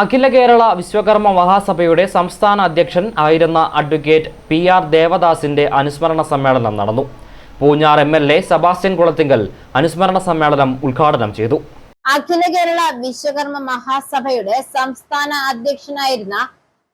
അഖില കേരള വിശ്വകർമ്മ മഹാസഭയുടെ സംസ്ഥാന അധ്യക്ഷൻ ആയിരുന്ന അഡ്വക്കേറ്റ് പി ആർ ദേവദാസിന്റെ അനുസ്മരണ സമ്മേളനം നടന്നു. Poonjar M L A Sebastian Kulathinkal അനുസ്മരണ സമ്മേളനം ഉദ്ഘാടനം ചെയ്തു. അഖില കേരള വിശ്വകർമ്മ മഹാസഭയുടെ സംസ്ഥാന അധ്യക്ഷനായിരുന്ന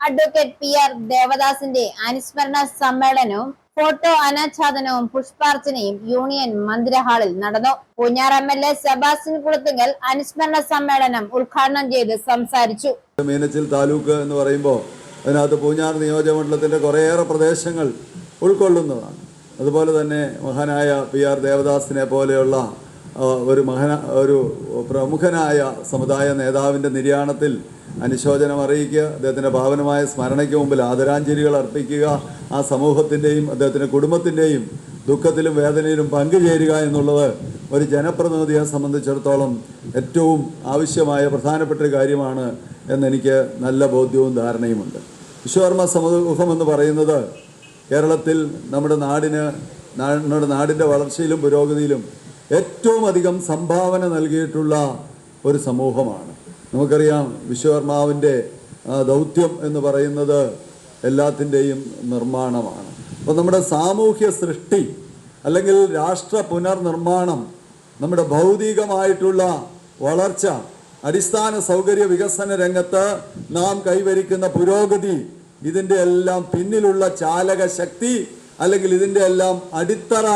അഡ്വക്കേറ്റ് പി ആർ ദേവദാസിന്റെ അനുസ്മരണ സമ്മേളനവും ഫോട്ടോ അനാച്ഛാദനവും പുഷ്പാർച്ചനയും യൂണിയൻ മന്ദിരഹാളിൽ നടന്നു. Poonjar M L A Sebastian Kulathunkal അനുസ്മരണ സമ്മേളനം ഉദ്ഘാടനം ചെയ്ത് സംസാരിച്ചു. മീനച്ചിൽ താലൂക്ക് എന്ന് പറയുമ്പോൾ അതിനകത്ത് പൂഞ്ഞാർ നിയോജകമണ്ഡലത്തിന്റെ കുറേയേറെ പ്രദേശങ്ങൾ ഉൾക്കൊള്ളുന്നതാണ്. അതുപോലെ തന്നെ മഹാനായ പി ആർ ദേവദാസിനെ പോലെയുള്ള ഒരു മഹന ഒരു പ്രമുഖനായ സമുദായ നേതാവിന്റെ നിര്യാണത്തിൽ അനുശോചനം അറിയിക്കുക അദ്ദേഹത്തിന്റെ ഭാവനമായ സ്മരണയ്ക്ക് മുമ്പിൽ ആദരാഞ്ജലികൾ അർപ്പിക്കുക ആ സമൂഹത്തിന്റെയും അദ്ദേഹത്തിന്റെ കുടുംബത്തിന്റെയും ദുഃഖത്തിലും വേദനയിലും പങ്കുചേരുക എന്നുള്ളത് ഒരു ജനപ്രതിനിധിയെ സംബന്ധിച്ചിടത്തോളം ഏറ്റവും ആവശ്യമായ പ്രധാനപ്പെട്ട കാര്യമാണ് എന്നെനിക്ക് നല്ല ബോധ്യവും ധാരണയുമുണ്ട്. വിശ്വകർമ്മ സമൂഹമെന്ന് പറയുന്നത് കേരളത്തിൽ നമ്മുടെ നാടിന് നമ്മുടെ നാടിന്റെ വളർച്ചയിലും പുരോഗതിയിലും ഏറ്റവും അധികം സംഭാവന നൽകിയിട്ടുള്ള ഒരു സമൂഹമാണ്. നമുക്കറിയാം വിശ്വകർമാവിന്റെ ദൗത്യം എന്ന് പറയുന്നത് എല്ലാത്തിന്റെയും നിർമ്മാണമാണ്. അപ്പോൾ നമ്മുടെ സാമൂഹ്യ സൃഷ്ടി അല്ലെങ്കിൽ രാഷ്ട്ര പുനർനിർമ്മാണം നമ്മുടെ ഭൗതികമായിട്ടുള്ള വളർച്ച അടിസ്ഥാന സൗകര്യ വികസന രംഗത്ത് നാം കൈവരിക്കുന്ന പുരോഗതി ഇതിന്റെ എല്ലാം പിന്നിലുള്ള ചാലക ശക്തി അല്ലെങ്കിൽ ഇതിന്റെ എല്ലാം അടിത്തറ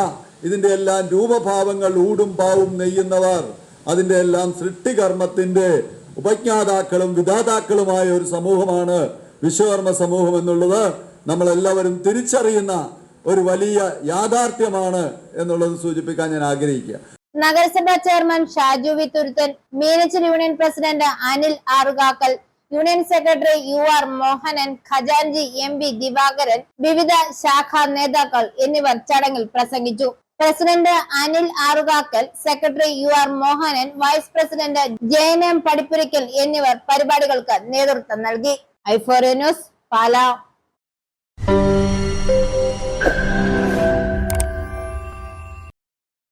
ഇതിന്റെ എല്ലാം രൂപഭാവങ്ങൾ ഊടും പാവും നെയ്യുന്നവർ അതിന്റെ എല്ലാം സൃഷ്ടികർമ്മത്തിന്റെ ഉപജ്ഞാതാക്കളും വിധാതാക്കളുമായ ഒരു സമൂഹമാണ് വിശ്വകർമ്മ സമൂഹം എന്നുള്ളത്. നമ്മളെല്ലാവരും തിരിച്ചറിയുന്ന ഒരു വലിയ യാഥാർത്ഥ്യമാണ് എന്നുള്ളത് സൂചിപ്പിക്കാൻ ഞാൻ ആഗ്രഹിക്കുക. നഗരസഭാ chairman Shaju V. Thuruthan Meenachil union president Anil Arukakkal union secretary U R Mohanan ഖജാൻജി M Divakaran വിവിധ ശാഖാ നേതാക്കൾ എന്നിവർ ചടങ്ങിൽ പ്രസംഗിച്ചു. President Anil Arukakkal secretary U R Mohanan vice president Jayanam Padippurakkal എന്നിവർ പരിപാടികൾക്ക് നേതൃത്വം നൽകി. ഐഫോറിയ ന്യൂസ് പാലാ.